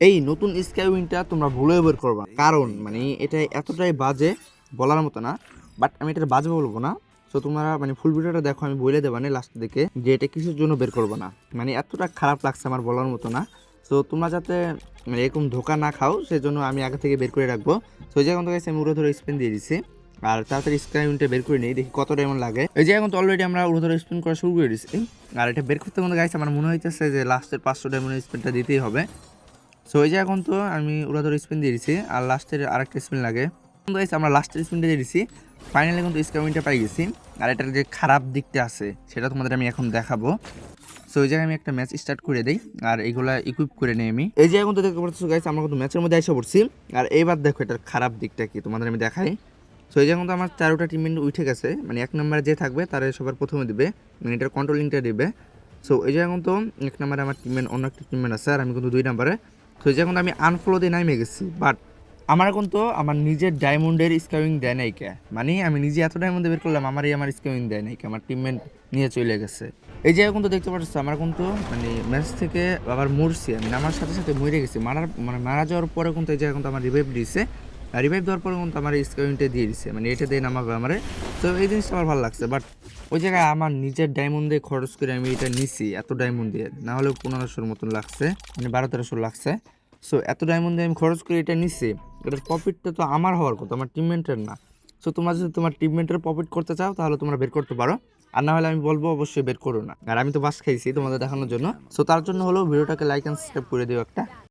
এই নতুন স্কাই উইনটা তোমরা ভুলে বের করবা। কারণ মানে এটা এতটাই বাজে বলার মতো না বাট আমি এটা বাজে বলব না। তো তোমরা মানে ফুল ভিডিওটা দেখো, আমি বলে দেবা না দিকে, যে এটা কিসের জন্য বের করব না। মানে এতটা খারাপ লাগছে আমার বলার মতো না। তো তোমরা যাতে মানে এরকম ধোকা না খাও, সেজন্য আমি আগে থেকে বের করে রাখব। তো যে এখন তো আমি উড়ে ধরে স্পিন দিয়ে দিছি। আর তাড়াতাড়ি স্ক্রাই উইনটা বের করে নিই, দেখি কত ডায়মন্ড লাগে। এই যে এখন তো অলরেডি আমরা উড়ে ধরে স্পিন করা শুরু করে দিচ্ছি আর এটা বের করতে কিন্তু গাইছে আমার মনে হইতেছে যে লাস্টের পাঁচশো ডায়মন্ডের স্পিনটা দিতেই হবে। সো এই যে এখন তো আমি ওরা ধরে স্পিন দিয়ে দিছি, আর লাস্টের আরেকটা স্পিন লাগে। আমরা লাস্টের স্পিনটা দিয়ে দিছি ফাইনালি কিন্তু স্ক্যামিংটা পাই গেছি। আর এটার যে খারাপ দিকটা আছে, সেটা তোমাদের আমি এখন দেখাবো। সো ওই জায়গায় আমি একটা ম্যাচ স্টার্ট করে দিই, আর এইগুলা ইকুইপ করে নিই আমি। এই যে এখন তো দেখতে পাচ্ছ গাইস আমরা কিন্তু ম্যাচের মধ্যে এসে পড়ছি। আর এইবার দেখো এটার খারাপ দিকটা কি, তোমাদের আমি দেখাই। সো এই যে এখন তো আমার চারোটা টিম উঠে গেছে মানে এক নম্বরে যে থাকবে, তারা সবার প্রথমে দিবে মানে এটার কন্ট্রোলিংটা দিবে। সো এই যে এখন তো এক নম্বরে আমার টিমমেট অন্য একটা টিমমেট আছে, আর আমি কিন্তু দুই নম্বরে তো যে আমি আনফ্লোতে নামে গেছি বাট আমার কিন্তু আমার নিজের ডায়মন্ডের স্কাউইং দেয় নাই কে? মানে আমি নিজে এত ডায়মন্ডে বের করলাম, আমারই আমার স্কাউইং দেয় নাই কে? আমার টিমমেট নিয়ে চলে গেছে। এই যে কিন্তু তো দেখতে পাচ্ছ আমার কিন্তু মানে ম্যাচ থেকে আবার মরছি আমি। আমার সাথে সাথে মরে গেছি। মারার মানে মারা যাওয়ার পরে কিন্তু এই যে কিন্তু তো আমার রিভাইভ দিয়েছে রিভাইভ দেওয়ার পরে কিন্তু আমার স্ক্রিনটা দিয়ে দিছে মানে এটা দিয়ে নামাবে আমারে। তো এই জিনিসটা আমার ভালো লাগছে বাট ওই জায়গায় আমার নিজের ডায়মন্ড দিয়ে খরচ করে আমি এটা নিছি, এত ডায়মন্ড দিয়ে। না হলেও পনেরোশোর মতন লাগছে মানে বারো তেরোশো লাগছে। সো এত ডায়মন্ড দিয়ে আমি খরচ করে এটা নিছি এটার প্রফিটটা তো আমার হওয়ার কথা, আমার টিমমেন্টের না। সো তোমরা যদি তোমার টিমমেন্টের প্রফিট করতে চাও, তাহলে তোমরা বের করতে পারো। আর না হলে আমি বলব অবশ্যই বের করো না। আর আমি তো বাস খাইছি তোমাদের দেখানোর জন্য। সো তার জন্য হলো ভিডিওটাকে লাইক অ্যান্ড সাবস্ক্রাইব করে দিও একটা।